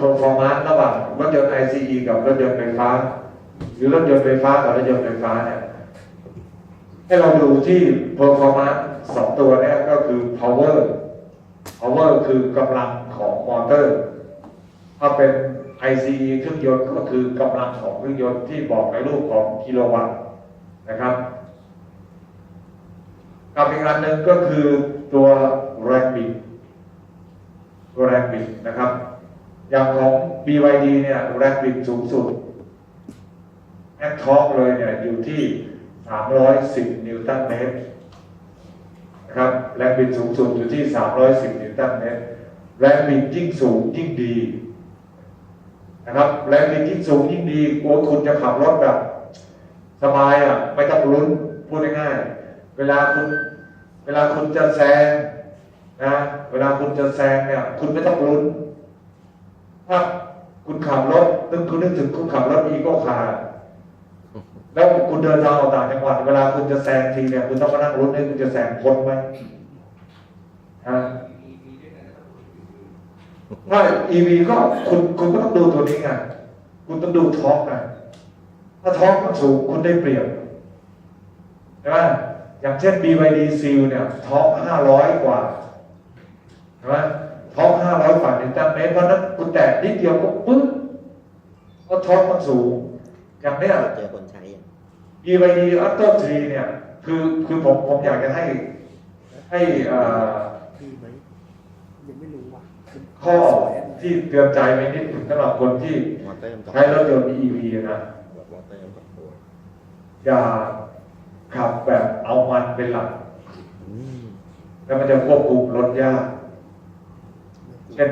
performance ระหว่างรถยนต์ ICE กับรถยนต์ไฟฟ้า หรือรถยนต์ไฟฟ้ากับรถยนต์ไฟฟ้าเนี่ยให้เราดูที่ performance สองตัวเนี่ยก็คือ power power คือกำลังของมอเตอร์ ถ้าเป็น ICE เครื่องยนต์ก็คือกำลังของเครื่องยนต์ที่บอกในรูปของกิโลวัตต์นะครับกับอีกอันหนึ่งก็คือตัวแรงบิดตัวแรงบิดนะครับ อย่างของ BYD เนี่ยแรงบิดสูงสุดแอคท็อกเลยเนี่ยอยู่ที่ 310 นิวตันเมตรนะครับแรงบิดสูงสุดอยู่ที่ 310 นิวตันเมตรแรงบิดยิ่งสูงยิ่งดีนะครับแรงบิดยิ่งสูงยิ่งดีกลัวคุณจะขับรถแบบสบายอะไม่ต้องลุ้นพูดง่ายๆเวลาคุณเวลาคุณจะแซงนะเวลาคุณจะแซงเนี่ยคุณไม่ต้องลุ้น ถ้าคุณขับรถนึกคุณนึกถึงคุณขับรถอีโก้คาร์แล้วคุณเดินทางออกต่างจังหวัดเวลาคุณจะแซงทีเนี่ยคุณต้องมานั่งลุ้นให้คุณจะแซงพ้นไหมฮะถ้า EV ก็คุณคุณก็ต้องดูตัวนี้ไงคุณต้องดูท็อปไงถ้าท็อปมันสูงคุณได้เปรียบใช่ไหมอย่างเช่น BYD Seal เนี่ยท็อป500กว่าใช่ไหม ท็อป500กว่านิวตันเมตรเพราะฉะนั้นคุณแตะนิดเดียวก็ปึ๊บเพราะท็อปมันสูง อย่างเนี้ยเจอคนใช้อย่าง BYD Auto 3เนี่ย คือคือผมผมอยากจะให้ ให้เอ่อดีไหมยังไม่รู้ว่ะข้อที่เตือนใจไปนิดถึงสำหรับคนที่มอเตอร์มันใช้รถยนต์ EV นะมอเตอร์มันกับตัวอย่าขับแบบเอามันเป็นหลักอืมแล้วมันจะควบคุมรถยากเช่น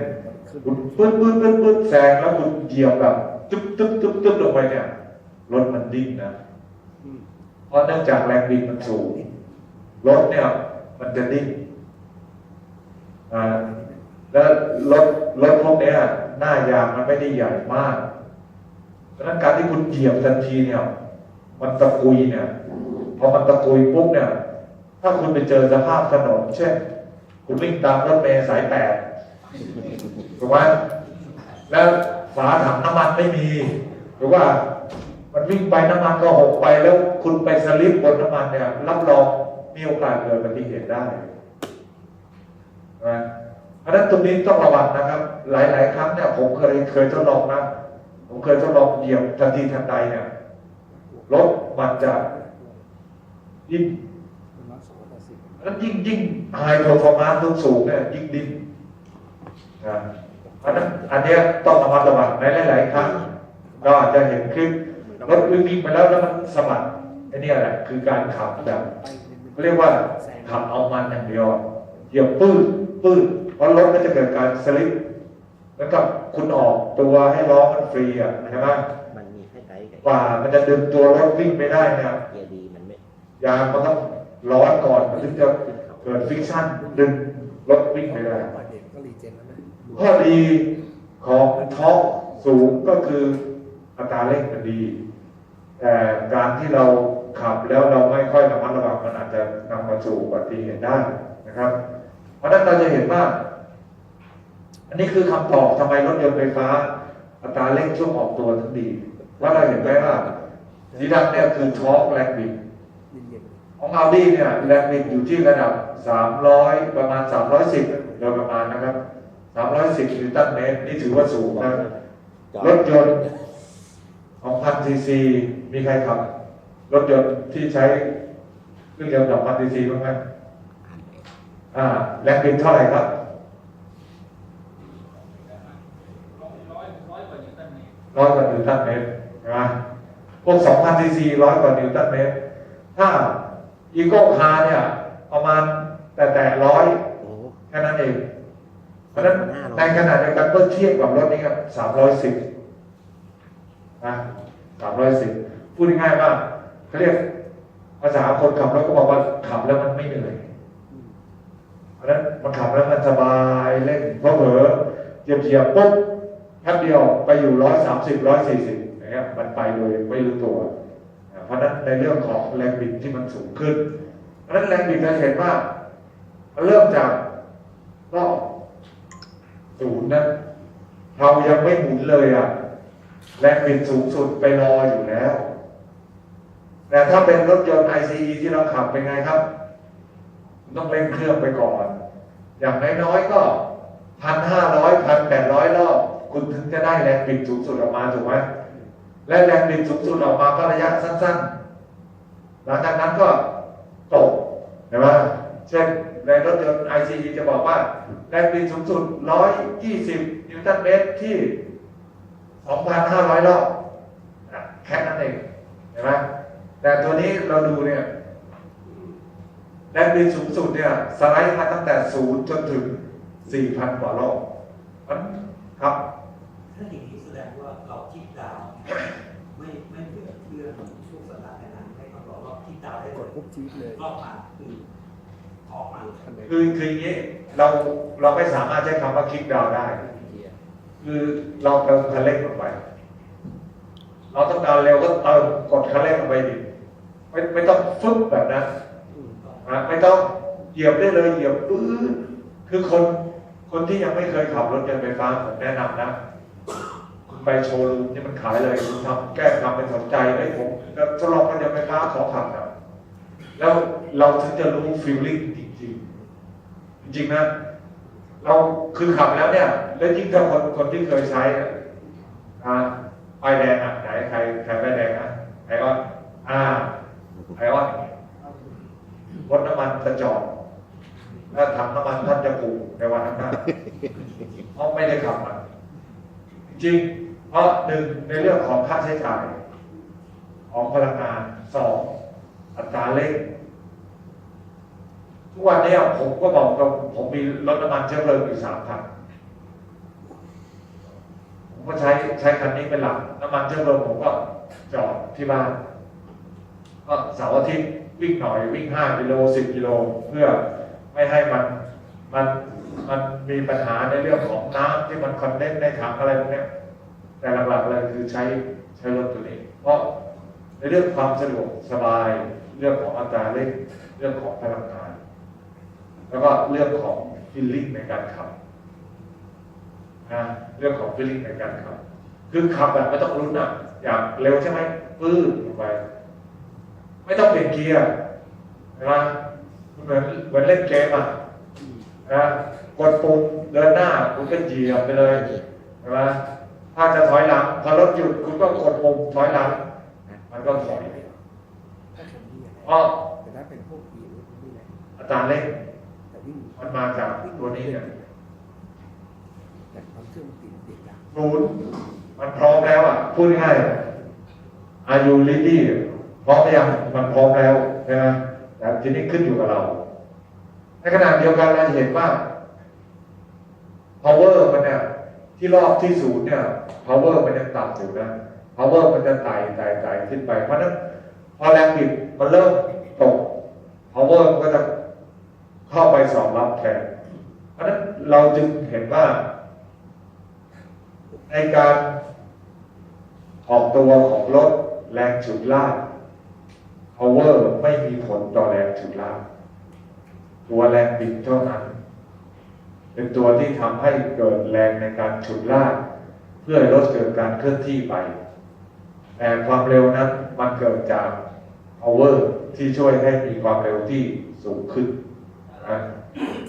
คุณปึ๊ดปึ๊ดปึ๊ดปึ๊ดแซงแล้วคุณเหยียบแบบตึ๊บตึ๊บตึ๊บตึ๊บลงไปเนี่ยรถมันดิ้นนะเพราะเนื่องจากแรงบิดมันสูงรถเนี่ย มันจะดิ้นแล้วรถรถพวกเนี้ยหน้ายางมันไม่ได้ใหญ่มากดังนั้นการที่คุณเหยียบทันทีเนี่ย มันตะกุยเนี่ยพอมันตะกุยปุ๊บเนี่ย ถ้าคุณไปเจอสภาพถนนเช่น คุณวิ่งตามรถเมล์สายแปด ถูกไหมแล้วฝาถังน้ำมันไม่มีหรือว่ามันวิ่งไปน้ำมันก็หกไปแล้วคุณไปสลิปบนน้ำมันเนี่ย รับรองมีโอกาสเกิดอุบัติเหตุได้นะเพราะนั้นตรงนี้ต้องระวังนะครับ หลาย ๆ ครั้งเนี่ยผมเคยเคยทดลองนะผมเคยทดลองเหยียบทันทีทันใดเนี่ยรถมันจะยิ่งแล้วยิ่งยิ่งไฮโปรฟอร์มานซ์สูงเนี่ยยิ่งดิ้น เพราะฉะนั้นอันเนี้ยต้องระมัดระวังในหลาย ๆ ครั้งเราอาจจะเห็นคลิปรถวิ่งไปแล้วแล้วมันสะบัดไอ้เนี่ยแหละคือการขับแบบไปเรียกว่าขับเอามันอย่างเดียวเหยียบปื้ดปื้ดเพราะรถก็จะเกิดการสลิปแล้วกับคุณออกตัวให้ล้อมันฟรีอะใช่ไหมมันมีให้ไกด์กับกว่ามันจะดึงตัวรถวิ่งไปได้เนี่ยเกียร์ดีมันไม่ยางมันต้องร้อนก่อนมันถึงจะเกิดฟิกชันดึงรถวิ่งไปได้ ข้อดีของท็อปสูงก็คืออัตราเร่งมันดี แต่การที่เราขับแล้วเราไม่ค่อยระมัดระวังมันอาจจะนำมาสู่อุบัติเหตุได้นะครับ เพราะนั้นเราจะเห็นว่า อันนี้คือคำตอบทำไมรถยนต์ไฟฟ้า อัตราเร่งช่วงออกตัวถึงดี ว่าเราเห็นไหมว่าสีดำเนี่ยคือท็อปแรงบิดเย็นของอาดีเนี่ยแรงบิดอยู่ที่ระดับ 300 ประมาณ 310โดยประมาณนะครับ 310นิวตันเมตรนี่ถือว่าสูงนะจอดรถยนต์ของพันซีซีมีใครขับ รถยนต์ที่ใช้เครื่องยนต์ดับพันซีซีบ้างไหมอ่าแรงบิดเท่าไหร่ครับร้อยกว่านิวตันเมตรใช่ไหมพวก2,000ซีซีร้อยกว่านิวตันเมตร ถ้าอีโก้คาร์เนี่ย ประมาณแต่แต่ร้อยโอ้แค่นั้นเอง เพราะฉะนั้นในขณะเดียวกันเมื่อเทียบกับรถนี้ครับสามร้อยสิบนะสามร้อยสิบพูดง่ายๆว่าเขาเรียกภาษาคนขับรถก็บอกว่าขับแล้วมันไม่เหนื่อยเพราะฉะนั้นมันขับแล้วมันสบายเล่นเพราะเผลอเหยียบเหยียบปุ๊บแป๊บเดียวไปอยู่ร้อยสามสิบร้อยสี่สิบอย่างเงี้ยมันไปเลยไม่รู้ตัวอ่าเพราะฉะนั้นในเรื่องของแรงบิดที่มันสูงขึ้น เพราะฉะนั้นแรงบิดเราเห็นว่ามันเริ่มจากรอบ ศูนย์นะเรายังไม่หมุนเลยอะแรงบิดสูงสุดไปรออยู่แล้วแต่ถ้าเป็นรถยนต์ ICE ที่เราขับเป็นไงครับ ต้องเร่งเครื่องไปก่อน อย่างน้อยๆก็พันห้าร้อยพันแปดร้อยรอบคุณถึงจะได้แรงบิดสูงสุดออกมาถูกไหมและแรงบิดสูงสุดออกมาก็ระยะสั้นๆ หลังจากนั้นก็ตกเห็นไหมเช่น ในรถยนต์ ICE จะบอกว่าแรงบิดสูงสุด 120 นิวตันเมตรที่ 2,500 รอบอะแค่นั้นเองเห็นไหมแต่ตัวนี้เราดูเนี่ยแรงบิดสูงสุดเนี่ยสไลด์มาตั้งแต่0จนถึง 4,000 กว่ารอบมันครับถ้าอย่างนี้แสดงว่าเราคิดดาวน์ไม่ไม่เหมือนเรื่องช่วงสัปดาห์นั้นให้เขาบอกว่าคิดดาวน์ได้กหมดดปุ๊บจี๊ดเลยรอบมาคือ ออกมาคือคืออย่างนี้เราเราไม่สามารถใช้คำว่าคิกดาวได้ คือเราเติมคันเร่งลงไป เราต้องการเร็วก็เติมกดคันเร่งลงไปดิไม่ไม่ต้องฟึบแบบนั้นนะไม่ต้องเหยียบได้เลยเหยียบปื้ดคือคนคนที่ยังไม่เคยขับรถยนต์ไฟฟ้าผมแนะนำนะคุณไปโชว์รูมที่มันขายเลยคุณทำแก้ทำเป็นสนใจไอ้ผมจะลองรถยนต์ไฟฟ้าขอขับนะ แล้วเราถึงจะรู้ฟีลลิ่งจริงๆ จริงนะ เราคือขับแล้วเนี่ย แล้วยิ่งถ้าคนคนที่เคยใช้อะอ่าป้ายแดงอะไหนใครใครป้ายแดงอะไอออนอ่าไอออนรถน้ำมันจะจอดแล้วถังน้ำมันท่านจะผูในวันนั้นเพราะไม่ได้ขับมันจริง เพราะหนึ่งในเรื่องของค่าใช้จ่าย ของพลังงานสอง อัตราเร่งทุกวันนี้ผมก็บอกว่าผมมีรถน้ำมันเชื้อเพลิงอยู่สามคันผมก็ใช้ใช้คันนี้เป็นหลักน้ำมันเชื้อเพลิงผมก็จอดที่บ้าน ก็เสาร์อาทิตย์วิ่งหน่อยวิ่งห้ากิโลสิบกิโลเพื่อไม่ให้มันมันมันมีปัญหาในเรื่องของน้ำที่มันคอนเดนในถังอะไรพวกนี้แต่หลักๆเลยคือใช้ใช้รถตัวนี้เพราะในเรื่องความสะดวกสบาย เรื่องของอัตราเร่งเรื่องของพลังงาน แล้วก็เรื่องของฟีลลิ่งในการขับนะเรื่องของฟีลลิ่งในการขับ คือขับแบบไม่ต้องรุนอะอยากเร็วใช่ไหมปื้ดลงไป ไม่ต้องเปลี่ยนเกียร์ใช่ไหมมันเหมือนเหมือนเล่นเกมอะนะกดปุ่มเดินหน้าคุณก็เหยียบไปเลยใช่ไหมถ้าจะถอยหลังพอรถหยุดคุณก็กดปุ่มถอยหลัง มันก็ถอย เพราะแต่ถ้าเป็นพวกอีหรือนี่แหละอัตราเร่งแต่วิ่งมันมาจากตัวนี้เนี่ยแต่ความเครื่องมันติดติดดังศูนย์มันพร้อมแล้วอะพูดง่ายๆอายุลิดี้พร้อมหรือยังมันพร้อมแล้วใช่ไหมแต่ทีนี้ขึ้นอยู่กับเรา ในขณะเดียวกันเราจะเห็นว่า power มันเนี่ยที่รอบที่ศูนย์เนี่ย power มันยังต่ำอยู่นะ power มันจะไต่ไต่ไต่ขึ้นไป เพราะฉะนั้น พอแรงบิดมันเริ่มตก power มันก็จะเข้าไปสอบรับแทนเพราะนั้นเราจึงเห็นว่า ในการออกตัวของรถแรงฉุดลาก power ไม่มีผลต่อแรงฉุดลากตัวแรงบิดเท่านั้น เป็นตัวที่ทำให้เกิดแรงในการฉุดลาก เพื่อให้รถเกิดการเคลื่อนที่ไป แต่ความเร็วนั้นมันเกิดจาก power ที่ช่วยให้มีความเร็วที่สูงขึ้นนะ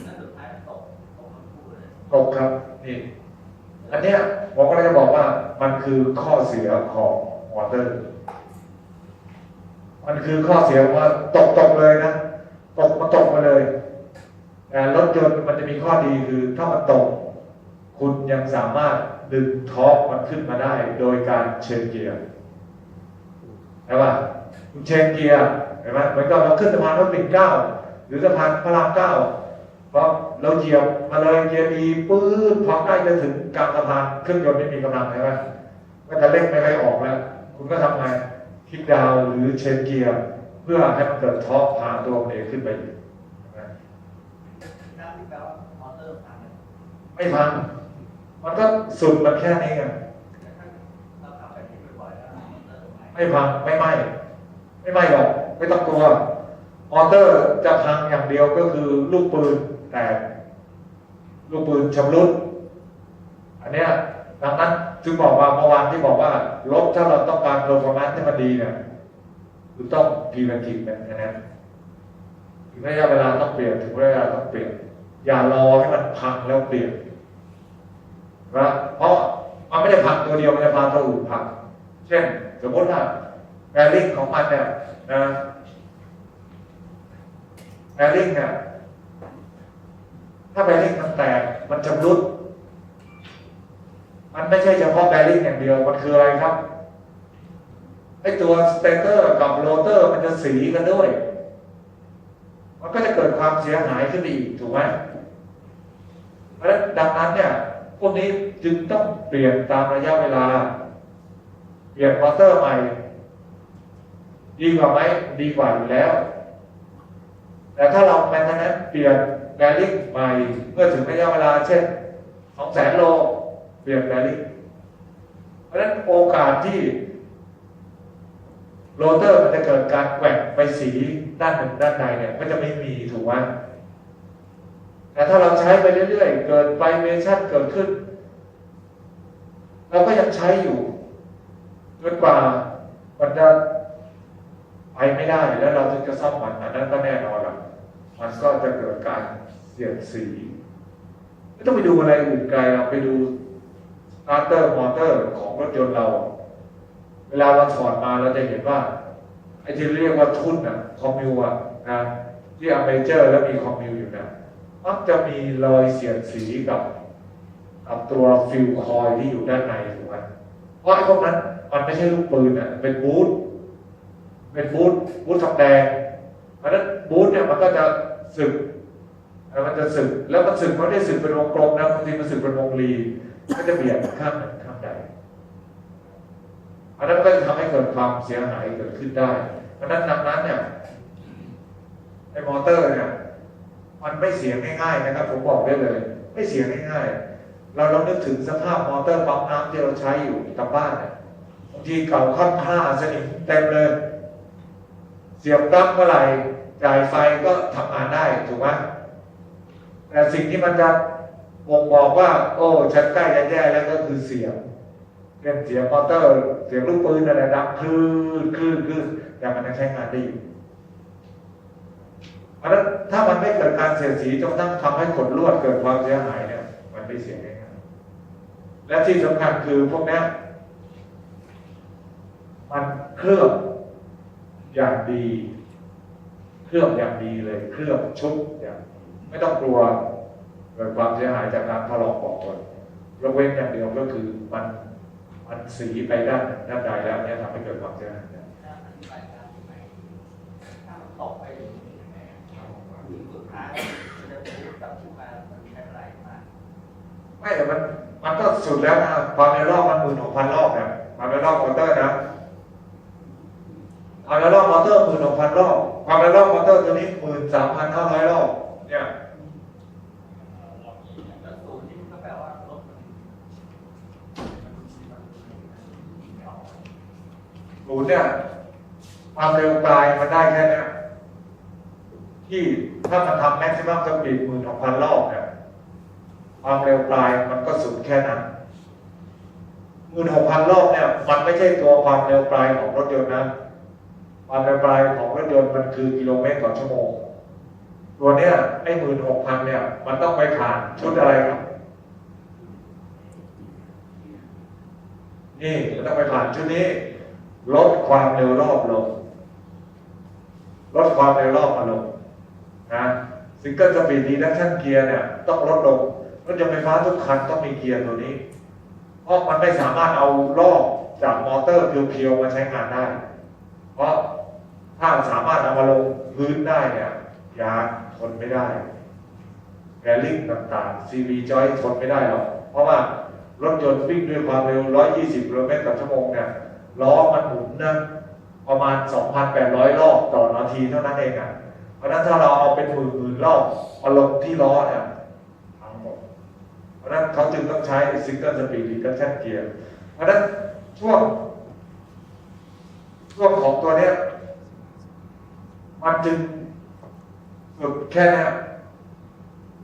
แล้วสุดท้ายตกตกทั้งคู่เลยตกครับนี่อันเนี้ยผมก็เลยจะบอกว่ามันคือข้อเสียของมอเตอร์ มันคือข้อเสียว่าตกตกเลยนะตกมาตกมาเลยแต่รถยนต์มันจะมีข้อดีคือถ้ามันตก คุณยังสามารถดึงทอร์กมันขึ้นมาได้ โดยการเชนเกียร์ใช่ป่ะคุณ เชนเกียร์เห็นไหมเหมือนกับเราขึ้นสะพานพระปิ่นเกล้าหรือสะพานพระรามเก้าเพราะเราเหยียบมาเลยเกียร์ดีปื้ดพอใกล้จะถึงกลางสะพานเครื่องยนต์ไม่มีกำลังใช่ไหมก็จะเร่งไม่ค่อยออกแล้ว คุณก็ทำไงคลิกดาวน์หรือเชนเกียร์เพื่อให้มันเกิดทอร์กพาตัวมันเองขึ้นไปอีกใช่ไหมน้ำที่แปลว่ามอเตอร์พังเลยไม่พังมันก็สุดมันแค่นี้ไงแต่ถ้าเราขับแบบนี้บ่อยๆแล้วมอเตอร์ไหมไม่พังไม่ไหม้ ไม่ไหม้หรอกไม่ต้องกลัวมอเตอร์จะพังอย่างเดียวก็คือลูกปืนแตกลูกปืนชำรุดอันเนี้ยดังนั้นจึงบอกว่าเมื่อวานที่บอกว่ารถถ้าเราต้องการเพอร์ฟอร์แมนซ์ให้มันดีเนี่ยคือต้อง preventive maintenance ถึงระยะเวลาต้องเปลี่ยนถึงระยะเวลาต้องเปลี่ยนอย่ารอให้มันพังแล้วเปลี่ยนนะเพราะมันไม่ได้พังตัวเดียวมันจะพาตัวอื่นพัง เช่น สมมติว่า แบริ่งของมันเนี่ยนะแบริ่งเนี่ยถ้าแบริ่งมันแตกมันชำรุด มันไม่ใช่เฉพาะแบริ่งอย่างเดียว มันคืออะไรครับไอตัวสเตเตอร์กับโรเตอร์มันจะสีกันด้วย มันก็จะเกิดความเสียหายขึ้นอีกถูกไหมเพราะฉะนั้นดังนั้นเนี่ยพวกนี้จึงต้องเปลี่ยนตามระยะเวลา เปลี่ยนมอเตอร์ใหม่ ดีกว่าไหมดีกว่าอยู่แล้ว แต่ถ้าเราแมนเทนแนนเปลี่ยนแบริ่งใหม่เมื่อถึงระยะเวลาเช่นสองแสนโลเปลี่ยนแบริ่งเพราะฉะนั้นโอกาสที่โรเตอร์มันจะเกิดการแกว่งไปสีด้านหนึ่งด้านใดเนี่ยก็จะไม่มีถูกไหมแต่ถ้าเราใช้ไปเรื่อยๆ เกิดไฟเมชั่นเกิดขึ้น เราก็ยังใช้อยู่จนกว่ามันจะ ไปไม่ได้แล้วเราถึงจะซ่อมมันอันนั้นก็แน่นอนละมันก็จะเกิดการเสียดสีไม่ต้องไปดูอะไรอื่นไกลเราไปดูสาร์เตอร์มอเตอร์ของรถยนต์เรา เวลาเราถอดมาเราจะเห็นว่าไอ้ที่เรียกว่าทุ่นอะคอมมิวอะนะที่อเมเจอร์แล้วมีคอมมิวอยู่นะมักจะมีรอยเสียดสีกับกับตัวฟิลคอยที่อยู่ด้านในถูกไหมเพราะไอ้พวกนั้นมันไม่ใช่ลูกปืนอะเป็นบูท เป็นบูทบูททองแดงเพราะนั้นบูทเนี่ยมันก็จะสึกมันจะสึกแล้วมันสึกมันไม่ได้สึกเป็นวงกลมนะบางทีมันสึกเป็นวงรีก็จะเบียดข้างหนึ่งข้างใดอันนั้นก็จะทำให้เกิดความเสียหายเกิดขึ้นได้ เพราะนั้นดังนั้นเนี่ยไอ้มอเตอร์เนี่ยมันไม่เสียง่ายๆนะครับ ผมบอกได้เลย ไม่เสียง่ายๆเราลองนึกถึงสภาพมอเตอร์ปั๊มน้ำที่เราใช้อยู่ตามบ้านเนี่ยบางทีเก่าค่ำค่าสนิมเต็มเลย เสียบปลั๊กเมื่อไหร่จ่ายไฟก็ทำงานได้ถูกไหมแต่สิ่งที่มันจะบ่งบอกว่า โอ้ฉันใกล้จะแย่แล้วก็คือเสียงเป็นเสียงมอเตอร์ เสียงลูกปืนอะไรดังคลื่นคลื่นคลื่นแต่มันยังใช้งานได้อยู่เพราะฉะนั้นถ้ามันไม่เกิดการเสียดสีจนทั่งทำให้ขนลวดเกิดความเสียหายเนี่ย มันไม่เสียง่ายและที่สำคัญคือพวกนี้มันเคลือบ อย่างดี เคลือบอย่างดีเลย เคลือบชุบอย่างดีไม่ต้องกลัวเกิดความเสียหายจากการถลอกปอกก่อนยกเว้นอย่างเดียวก็คือมันมันสีไปด้านหนึ่งด้านใดแล้วเนี่ยทำให้เกิดความเสียหายได้ถ้าอธิบายได้ไหมถ้ามันตกไปอย่างนี้ยังไงอะมีสุดท้ายมันจะพูดกลับขึ้นมามันมีอะไรมาไม่แต่มันมันก็สุดแล้วนะความเร็วรอบมันหมื่นหกพันรอบเนี่ยความเร็วรอบมอเตอร์นะ ความเร็วรอบมอเตอร์หมื่นหกพันรอบความเร็วรอบมอเตอร์ตัวนี้หมื่นสามพันห้าร้อยรอบเนี่ยแล้วศูนย์นี่มันก็แปลว่ารถมันมันมันมันเอาศูนย์เนี่ยความเร็วปลายมันได้แค่เนี้ยที่ถ้ามันทำแม็กซิมัมสปีดหมื่นหกพันรอบเนี่ยความเร็วปลายมันก็สุดแค่นั้นหมื่นหกพันรอบเนี่ย มันไม่ใช่ตัวความเร็วปลายของรถยนต์นะ ความเร็วปลายของรถยนต์มันคือกิโลเมตรต่อชั่วโมง ตัวเนี้ยไอ้หมื่นหกพันเนี่ย มันต้องไปผ่านชุดอะไรครับ นี่มันต้องไปผ่านชุดนี้ ลดความเร็วรอบลง ลดความเร็วรอบมาลงนะซิงเกิลสปีดดีดักชั่นเกียร์เนี่ย ต้องลดลงรถยนต์ไฟฟ้าทุกคันต้องมีเกียร์ตัวนี้ เพราะมันไม่สามารถเอารอบจากมอเตอร์เพียวๆมาใช้งานได้ เพราะ ถ้าสามารถเอามาลงพื้นได้เนี่ยยาทนไม่ได้แกลิ่งต่างๆ CV จอยทนไม่ได้หรอกเพราะว่ารถยนต์วิ่งด้วยความเร็ว 120กิโลเมตรต่อชั่วโมงเนี่ยล้อมันหมุนนะประมาณ 2,800 รอบต่อนาทีเท่านั้นเองอะเพราะนั้นถ้าเราเอาเป็นหมื่นหมื่นรอบมาลงที่ล้อเนี่ยทั้งหมดเพราะนั้นเขาจึงต้องใช้ Single Speed Reduction Gear เพราะนั้นช่วงช่วงของตัวเนี้ย มันจึงฝึกแค่เนี้ย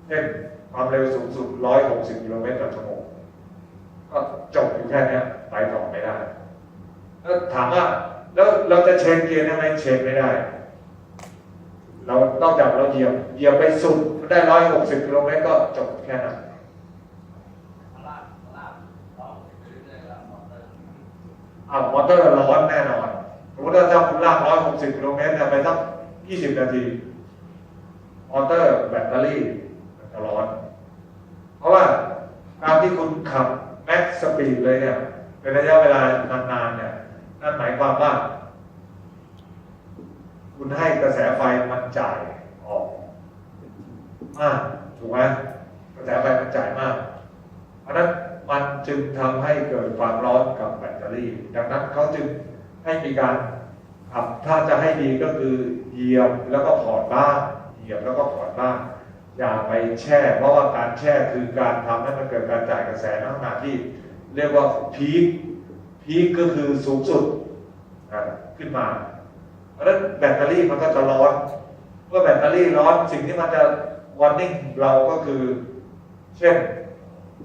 เช่นความเร็วสูงสุด 160 กิโลเมตรต่อชั่วโมงกก็จบอยู่แค่เนี้ยไปต่อไม่ได้ แล้วถามว่าแล้วเราจะเชนเกียร์ได้ไหมเชนไม่ได้ เรานอกจากเราเหยียบเหยียบไปสุดได้ร้อยหกสิบกิโลเมตรก็จบแค่นั้นลากลากต้องไปเรื่อยๆแล้วมอเตอร์อ่ามอเตอร์ร้อนแน่นอนสมมติว่าถ้าคุณลากร้อยหกสิบกิโลเมตรเนี่ยไปสัก ยี่สิบนาที มอเตอร์แบตเตอรี่มันจะร้อน เพราะว่าการที่คุณขับแม็กสปีดเลยเนี่ยเป็นระยะเวลานานๆเนี่ยนั่นหมายความว่า คุณให้กระแสไฟมันจ่ายออกมากถูกไหมกระแสไฟมันจ่ายมาก เพราะฉะนั้นมันจึงทำให้เกิดความร้อนกับแบตเตอรี่ ดังนั้นเขาจึงให้มีการขับถ้าจะให้ดีก็คือ เหยียบแล้วก็ถอดบ้างเหยียบแล้วก็ถอดบ้างอย่าไปแช่ เพราะว่าการแช่คือการทำให้มันเกิดการจ่ายกระแสในขณะที่ เรียกว่าพีคพีคก็คือสูงสุดขึ้นมาเพราะฉะนั้นแบตเตอรี่มันก็จะร้อนเมื่อแบตเตอรี่ร้อนสิ่งที่มันจะวอร์นิ่งเราก็คือ เช่น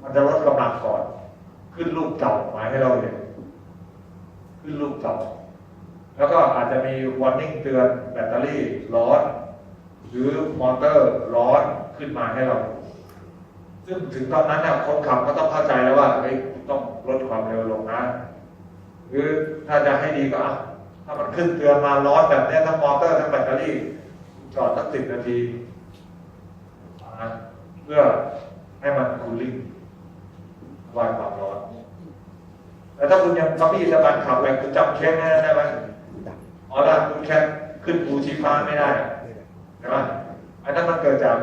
มันจะลดกำลังก่อน ขึ้นรูปเต่าหมายให้เราเห็นขึ้นรูปเต่าแล้วก็อาจจะมีวอร์นิ่งเตือน ตเตอรี่ร้อน หรือมอเตอร์ร้อนขึ้นมาให้เรา ซึ่งถึงตอนนั้นเนี่ยคนขับก็ต้องเข้าใจแล้วว่าเฮ้ยต้องลดความเร็วลงนะหรือถ้าจะให้ดีก็อะถ้ามันขึ้นเตือนมาร้อนแบบเนี้ยทั้งมอเตอร์ทั้งแบตเตอรี่จอดสักสิบนาทีนะเพื่อให้มันคูลลิ่งวายความร้อนแต่ถ้าคุณยังซับบี้สะบันขับไปคุณจำเคสแน่ได้ไหมดับอ๋อได้คุณแค่ ขึ้นภูชีฟ้าไม่ได้ใช่ไหมอันนั้นมันเกิดจาก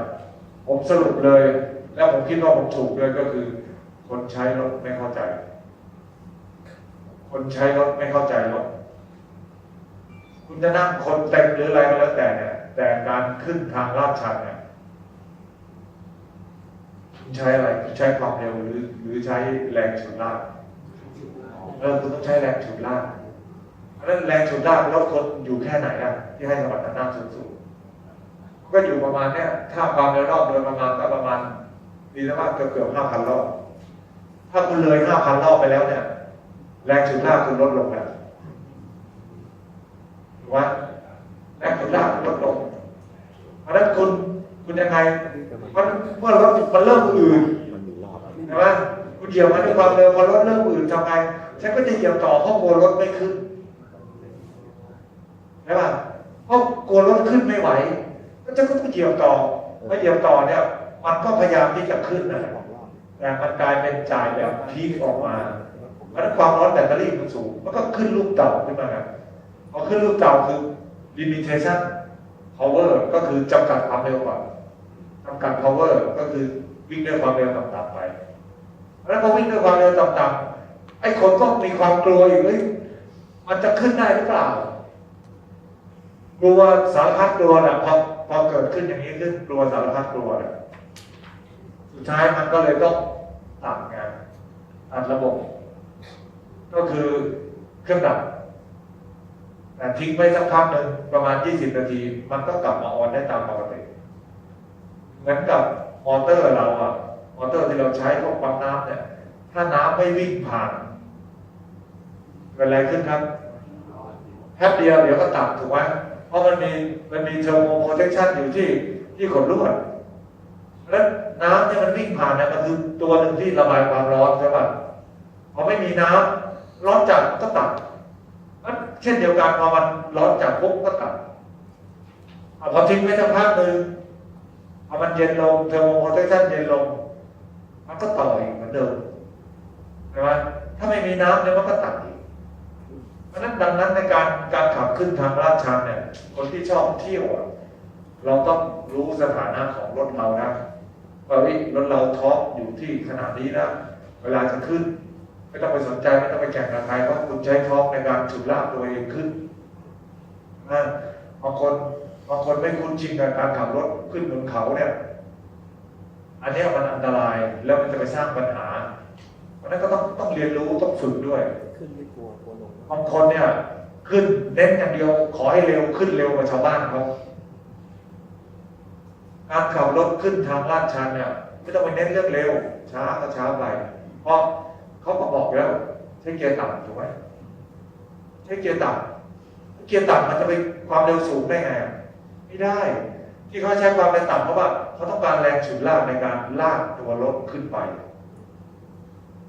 ผมสรุปเลย แล้วผมคิดว่าผมถูกเลยก็คือ คนใช้รถไม่เข้าใจ คนใช้รถไม่เข้าใจรถคุณจะนั่งคนเต็มหรืออะไรก็แล้วแต่เนี่ย แต่การขึ้นทางลาดชันเนี่ยคุณใช้อะไรคุณใช้ความเร็วหรือ หรือใช้แรงฉุดลากเออคุณต้องใช้แรงฉุดลากเพราะฉะ นั้นแรงฉุดลากรถคนอยู่แค่ไหนอะที่ให้สมรรถนะสูงๆก็อยู่ประมาณเนี้ยถ้าความเร็วรอบโดยประมาณก็ประมาณดีนะว่าเกือบเกือบห้าพันรอบ ถ้าคุณเลยห้าพันรอบไปแล้วเนี่ย แรงฉุดลากคุณลดลงแล้วถูกไหมแรงฉุดลากคุณลดลงเพราะฉะนั้นคุณคุณยังไงมันเมื่อรถมันเริ่มอืดมันมีรอบใช่ไหมคุณเหยียบมาด้วยความเร็วพอรถเริ่มอืดทำไงฉันก็จะเหยียบต่อเพราะกลัวรถไม่ขึ้น ใช่ป่ะเพราะกลัวรถขึ้นไม่ไหว ก็จะก็ต้องเหยียบต่อพอเหยียบต่อเนี่ย มันก็พยายามที่จะขึ้นนะสองรอบแต่มันกลายเป็นจ่ายแบบพีคออกมาเพราะฉะนั้นความร้อนแบตเตอรี่มันสูงมันก็ขึ้นลูกเต่าขึ้นมาครับพอขึ้นลูกเต่าคือ limitation power ก็คือจำกัดความเร็วก่อนจำกัด power ก็คือวิ่งด้วยความเร็วต่ำๆไปแล้วพอวิ่งด้วยความเร็วต่ำๆไอ้คนก็มีความกลัวอยู่เฮ้ยมันจะขึ้นได้หรือเปล่า กลัวสารพัดกลัวแหละพอพอเกิดขึ้นอย่างนี้ขึ้นกลัวสารพัดกลัวแหละสุดท้ายมันก็เลยต้องตัดงานตัดระบบ ก็คือเครื่องดับแต่ทิ้งไว้สักพักหนึ่งประมาณ 20 นาที มันก็กลับมาออนได้ตามปกติเหมือนกับมอเตอร์เราอะมอเตอร์ที่เราใช้พวกปั๊มน้ำเนี่ย ถ้าน้ำไม่วิ่งผ่านเกิดอะไรขึ้นครับแป๊บเดียวเดี๋ยวก็ตัดถูกไหม เพราะมันมีมันมีเทอร์โมโปรเทคชันอยู่ที่ที่ขนลวดแล้วน้ำเนี่ยมันวิ่งผ่านเนี่ยมันคือตัวหนึ่งที่ระบายความร้อนใช่ป่ะพอไม่มีน้ำร้อนจัดก็ตัดมันเช่นเดียวกันพอมันร้อนจัดปุ๊บก็ตัดพอทิ้งไว้สักพักหนึ่งพอมันเย็นลงเทอร์โมโปรเทคชันเย็นลง มันก็ต่ออีกเหมือนเดิมใช่ไหมถ้าไม่มีน้ำเนี่ยมันก็ตัดอีก ราะนั้นดังนั้นในการการขับขึ้นทางลาดชันเนี่ยคนที่ชอบเที่ยวเราต้องรู้สถานะของรถเรานะว่าเฮ้ยรถเราท็อปอยู่ที่ขนาดนี้นะเวลาจะขึ้น ไม่ต้องไปสนใจไม่ต้องไปแข่งกับใครเพราะคุณใช้ท็อปในการฉุดลากตัวเองขึ้นนะบางคนบางคนไม่คุ้นชินกับการขับรถขึ้นบนเขาเนี่ย อันนี้มันอันตรายแล้วมันจะไปสร้างปัญหา ราะฉะนั้นก็ต้องต้องเรียนรู้ต้องฝึกด้วย ขึ้นไม่กลัวกลัวลงบางคนเนี่ย ขึ้นเน้นอย่างเดียว ขอให้เร็วขึ้นเร็วกว่าชาวบ้านเขาการขับรถขึ้นทางลาดชันเนี่ยไม่ต้องไปเน้นเรื่องเร็ว ช้าก็ช้าไป เพราะเขาก็บอกแล้วใช้เกียร์ต่ำถูกไหมใช้เกียร์ต่ำเกียร์ต่ำมันจะไปความเร็วสูงได้ไงอะไม่ได้ ที่เขาใช้ความเร็วต่ำเพราะว่าเขาต้องการแรงฉุดลากในการลากตัวรถขึ้นไป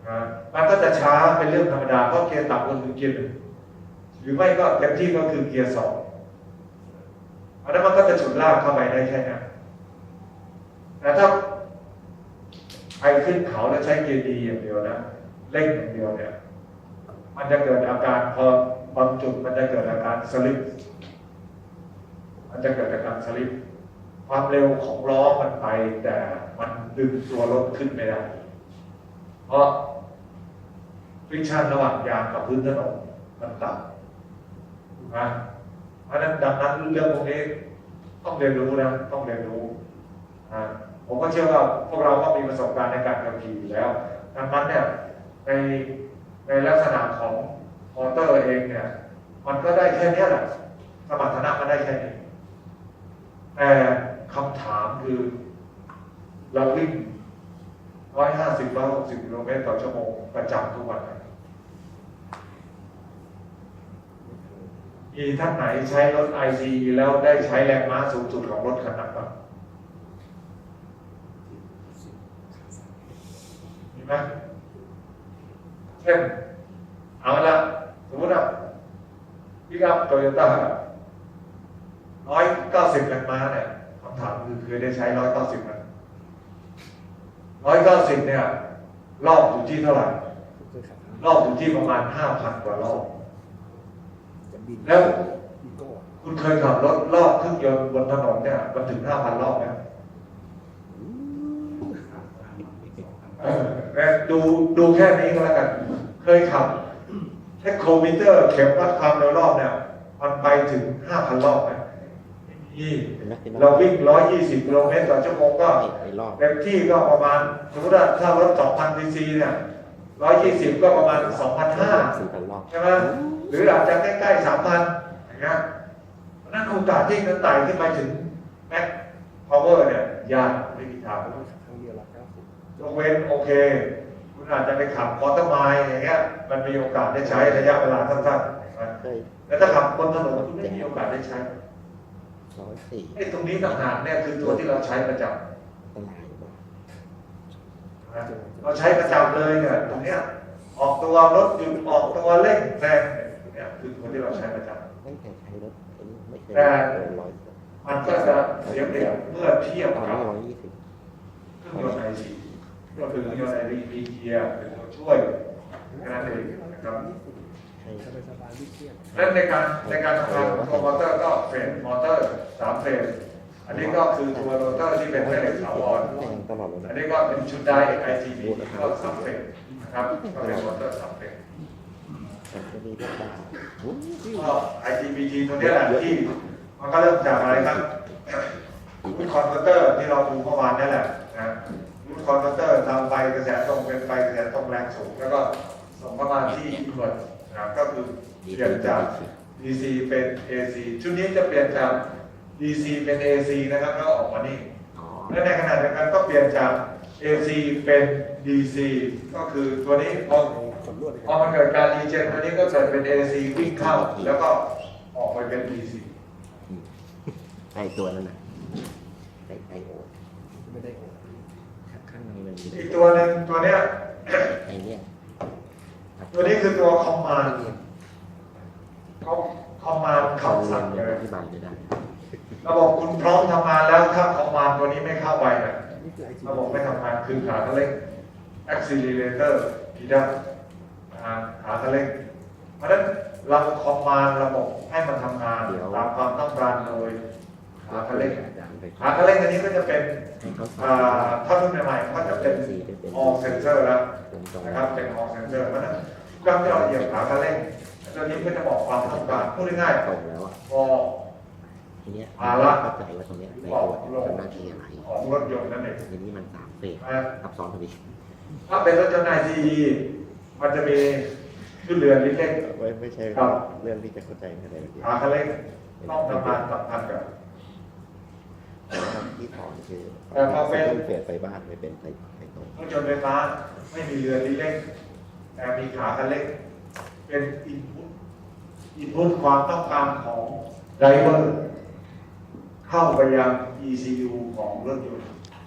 นะมันก็จะช้าเป็นเรื่องธรรมดาเพราะเกียร์ต่ำก็คือเกียร์หนึ่งหรือไม่ก็เต็มที่ก็คือเกียร์สองอันนั้นมันก็จะฉุดลากเข้าไปได้แค่นั้นแต่ถ้าไปขึ้นเขาแล้วใช้เกียร์ดีอย่างเดียวนะเร่งอย่างเดียวเนี่ย มันจะเกิดอาการพอบางจุดมันจะเกิดอาการสลิปมันจะเกิดอาการสลิปความเร็วของล้อมันไปแต่มันดึงตัวรถขึ้นไม่ได้ เพราะ ฟิกชันระหว่างยางกับพื้นถนนมันต่ำถูกไหมเพราะนั้นดังนั้นเรื่องพวกนี้ต้องเรียนรู้นะต้องเรียนรู้อ่าผมก็เชื่อว่าพวกเราก็มีประสบการณ์ในการขับขี่อยู่แล้วดังนั้นเนี่ยในในลักษณะของมอเตอร์เองเนี่ยมันก็ได้แค่นี้แหละสมรรถนะมันได้แค่นี้แต่คำถามคือ เราวิ่งร้อยห้าสิบร้อยหกสิบกิโลเมตรต่อชั่วโมง จำทุกวันไหมมีท่านไหนใช้รถไอซีแล้วได้ใช้แรงม้าสูงสุดของรถคันนั้นบ้างมีไหมเช่นเอาละสมมติว่าพิกอัพโตโยต้าร้อยเก้าสิบแรงม้าเนี่ยคำถามคือเคยได้ใช้ร้อยเก้าสิบไหมร้อยเก้าสิบเนี่ย รอบอยู่ที่เท่าไหร่ รอบอยู่ที่ประมาณห้าพันกว่ารอบจะบินแล้วบินโก้คุณเคยขับรถรอบเครื่องยนต์บนถนนเนี่ยมันถึงห้าพันรอบไหมเออแล้วดูดูแค่นี้ก็แล้วกัน เคยขับเทคโครมิเตอร์เข็มวัดความเร็วรอบเนี่ย มันไปถึงห้าพันรอบไหมนี่เห็นไหมห็นไหมเราวิ่งร้อยยี่สิบกิโลเมตรต่อชั่วโมงก็ไอ้รอบเต็มที่ก็ประมาณ สมมติว่าถ้ารถสองพันซีซีเนี่ย ร้อยยี่สิบก็ประมาณสองพันห้าสี่พันรอบใช่ไหมหรืออาจจะใกล้ๆสามพันอย่างเงี้ยเพราะฉะนั้นโอกาสที่จะไต่ขึ้นไปถึงแม็กพาวเวอร์เนี่ยยากไม่มีทางครั้งเดียวละเก้าสิบยกเว้นโอเค คุณอาจจะไปขับคอร์ตไมล์อย่างเงี้ยมันมีโอกาสได้ใช้ระยะเวลาสั้นๆนะเคยแต่ถ้าขับบนถนนคุณไม่มีโอกาสได้ใช้ร้อยสี่ไอ้ตรงนี้ต่างหากเนี่ยคือตัวที่เราใช้ประจตลาดอยู่บ้างำ นะเราใช้ประจำเลยเนี่ยตรงเนี้ยออกตัวรถหยุดออกตัวเร่งแซงเนี่ยคือตัวที่เราใช้ประจำไม่เคยใช้รถไอ้นี่ไม่เคยแต่เกินร้อยมันก็จะเสียเปรียบเมื่อเทียบตอนกันี้บร้อยยี่สิบเครื่องยนต์ไอซีก็คือเครื่องยนต์ไอซีมีเกียร์เป็นตัวช่วยแค่นั้นเองนะครับใช่สบายสบายๆไม่เครียดและในการในการทำงานของตัวมอเตอร์ก็เฟรนมอเตอร์สามเฟรน อันนี้ก็คือตัวมอเตอร์ที่เป็นแม่เหล็กถาวรแรงตลอดเลยอันนะนี้ก็เป็นชุดได้ไอทีบีก็สามเฟรนนะครับก็เป็นมอเตอร์สามเฟรนแต่จะมีพวกดาวโอ้ยก็ IGBT ตัวนี้แหละที่มันก็เริ่มจากอะไรครับรูทคอนเวอร์เตอร์ที่เราดูเมื่อวานนี่แหละนะรูทคอนเวอร์เตอร์ทำไฟกระแสตรงเป็นไฟกระแสตรงแรงสูง แล้วก็ส่งเข้ามาที่อินเวอร์นะครับก็คือเปลี่ยนจาก DC เป็น AC ชุดนี้จะเปลี่ยนจาก DC เป็น AC นะครับแล้วออกมานี่อ๋อและในขณะเดียวกันก็เปลี่ยนจาก AC เป็น DC ก็คือตัวนี้พอขนลวดเลยพอมันเกิดการรีเจนตัวนี้ก็เกิดเป็น AC วิ่งเข้าแล้วก็ออกไปเป็น DC อืมไอตัวนั้นนะไอไอโอไม่ได้โอ้ข้างในมันมีอีกตัวหนึ่งตัวเนี้ยไอเนี่ยตัวนี้คือตัวคอมมานด์เขาคอมมานด์เขาคำเรียสั่นงเนี่เลยยอธิบายไม่ได้ ระบบคุณพร้อมทำงานแล้วถ้าคอมมานด์ตัวนี้ไม่เข้าไปเนี่ยนี่คือไอจีระบบไม่ทำงานคือขาคันเร่ง accelerator พีดับขาคันเร่งเพราะฉะนั้นเราคอมมานด์ระบบให้มันทำงานเดี๋ยวตามความต้องการโดยขาคันเร่งอาจารย์ไปขาคันเร่งอันนี้ก็จะเป็นให้เขาสออ่านถ้ารุ่นใหม่ๆก็จะเป็น all sensor แล้วตรงตรงนะครับเป็น all sensor เพราะฉะนั้นทุกครั้งที่เราเหยียบขาคันเร่งตัวนี้ก็จะบอกความต้องการพูดง่ายตรงแล้วอะๆพอ ทีเนี้ยเราเข้าใจว่าตรงนี้ยในตัวจเลทำหน้าที่อะไรของรถยนต์นั่นเอง ทีนี้มันสามเฟสรับ ซับซ้อนพอดีถ้าเป็นรถจำหน่ายซีมันจะมีขึ้นเรือนเล็ก ไม่ไม่ใช่ครับ เรื่องที่จะเข้าใจอะไรแบบนี้ๆาคันเล็กต้องทำงานสัมพันธ์กับ แต่ว่าที่ถอนคือแต่พอเป็น เส้นเฟสไฟบ้านไม่เป็นไฟไฟตรงรถยนต์ไฟฟ้าไม่มีเรือนเล็กๆแต่มีขาคันเล็ก เป็นอินพุตอินพุตความต้องการของไดรเวอร์ เข้าไปยัง ECU ของรถยนต์